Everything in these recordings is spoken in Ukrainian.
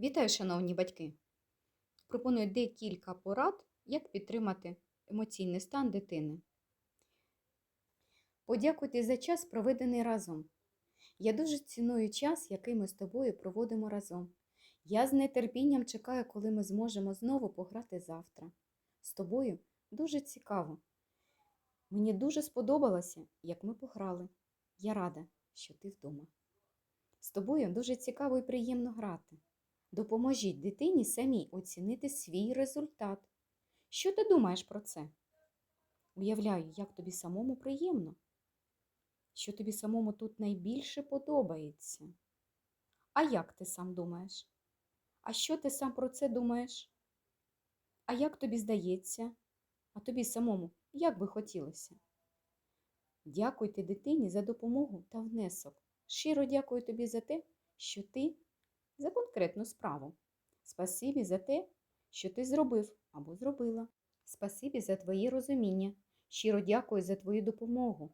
Вітаю, шановні батьки! Пропоную декілька порад, як підтримати емоційний стан дитини. Подякуйте за час, проведений разом. Я дуже ціную час, який ми з тобою проводимо разом. Я з нетерпінням чекаю, коли ми зможемо знову пограти завтра. З тобою дуже цікаво. Мені дуже сподобалося, як ми пограли. Я рада, що ти вдома. З тобою дуже цікаво і приємно грати. Допоможіть дитині самій оцінити свій результат. Що ти думаєш про це? Уявляю, як тобі самому приємно, що тобі самому тут найбільше подобається. А як ти сам думаєш? А що ти сам про це думаєш? А як тобі здається? А тобі самому як би хотілося? Дякуйте дитині за допомогу та внесок. Щиро дякую тобі за те, що ти за конкретну справу. Спасибі за те, що ти зробив або зробила. Спасибі за твоє розуміння. Щиро дякую за твою допомогу.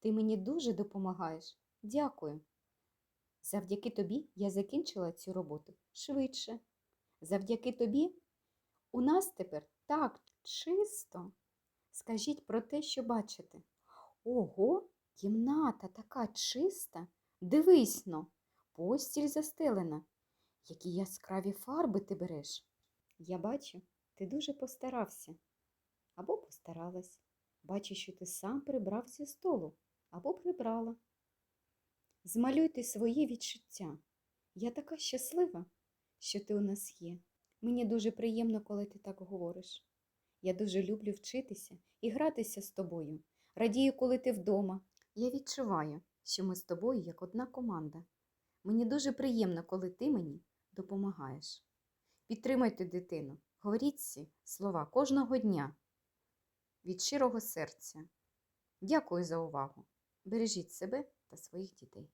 Ти мені дуже допомагаєш. Дякую. Завдяки тобі я закінчила цю роботу швидше. Завдяки тобі у нас тепер так чисто. Скажіть про те, що бачите. Ого, кімната така чиста. Дивись но, постіль застелена. Які яскраві фарби ти береш. Я бачу, ти дуже постарався або постаралась. Бачу, що ти сам прибрав зі столу або прибрала. Змалюйте свої відчуття. Я така щаслива, що ти у нас є. Мені дуже приємно, коли ти так говориш. Я дуже люблю вчитися і гратися з тобою. Радію, коли ти вдома. Я відчуваю, що ми з тобою як одна команда. Мені дуже приємно, коли ти мені допомагаєш. Підтримайте дитину, говоріть ці слова кожного дня від щирого серця. Дякую за увагу. Бережіть себе та своїх дітей.